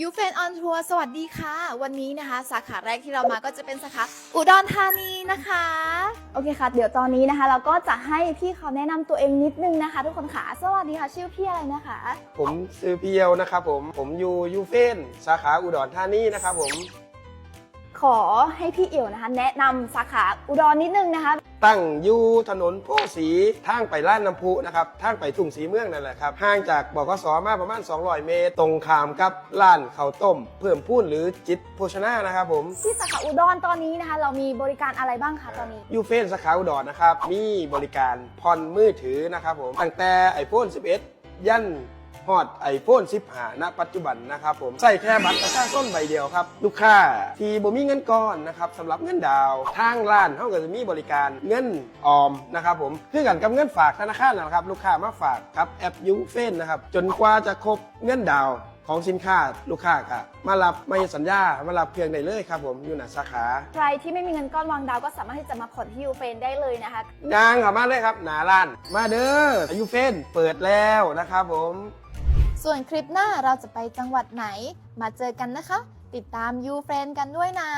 ยูเฟนออนทัวร์สวัสดีค่ะ วันนี้นะคะ สาขาแรกที่เรามาก็จะเป็นสาขาอุดรธานีนะคะ โอเคค่ะ เดี๋ยวตอนนี้นะคะ เราก็จะให้พี่เขาแนะนำตัวเองนิดนึงนะคะ ทุกคนค่ะ สวัสดีค่ะ ชื่อพี่อะไรนะคะ ผมซื้อเพียวนะครับผม ผมอยู่ยูเฟนสาขาอุดรธานีนะครับผม ขอให้พี่เอี่ยวนะคะ แนะนำสาขาอุดรนิดนึงนะคะ ตั้งอยู่ถนนโพธิ์สีทางไปล้านน้ำพุนะครับทางไปทุ่งสีเมืองนั่นแหละครับห่างจากบกสมาประมาณ 200 เมตร ตรงข้ามกับร้านข้าวต้ม เพิ่มพูนหรือจิตโภชนานะครับผม ที่สาขาอุดรตอนนี้นะคะ เรามีบริการอะไรบ้างคะตอนนี้ ยูเฟนสาขาอุดรนะครับมีบริการผ่อนมือถือนะครับผมตั้งแต่ iPhone 11 ยัน ฮอดไอโฟน15ณปัจจุบันนะครับผมใส่แค่บัตรประชาชนใบเดียวครับ ลูกค้าที่บ่มีเงินก้อนนะครับสำหรับเงินดาวทางร้านเขาก็จะมีบริการเงินออมนะครับผมคือกันกับเงินฝากธนาคารนะครับ ลูกค้ามาฝากครับแอปยูเฟนนะครับจนกว่าจะครบเงินดาว ของสินค้าลูกค้าก็มารับไม่สัญญามารับเพียงได้เลยครับผมอยู่หน้าสาขา ใครที่ไม่มีเงินก้อนวางดาวก็สามารถที่จะมาผ่อนที่ยูเฟนได้เลยนะคะ ยางเข้ามาเลยครับ หนาร้าน มาเด้ออายุเฟนเปิดแล้วนะครับผม ส่วนคลิปหน้าเราจะไปจังหวัดไหน มาเจอกันนะคะ ติดตามยูเฟนกันด้วยนะ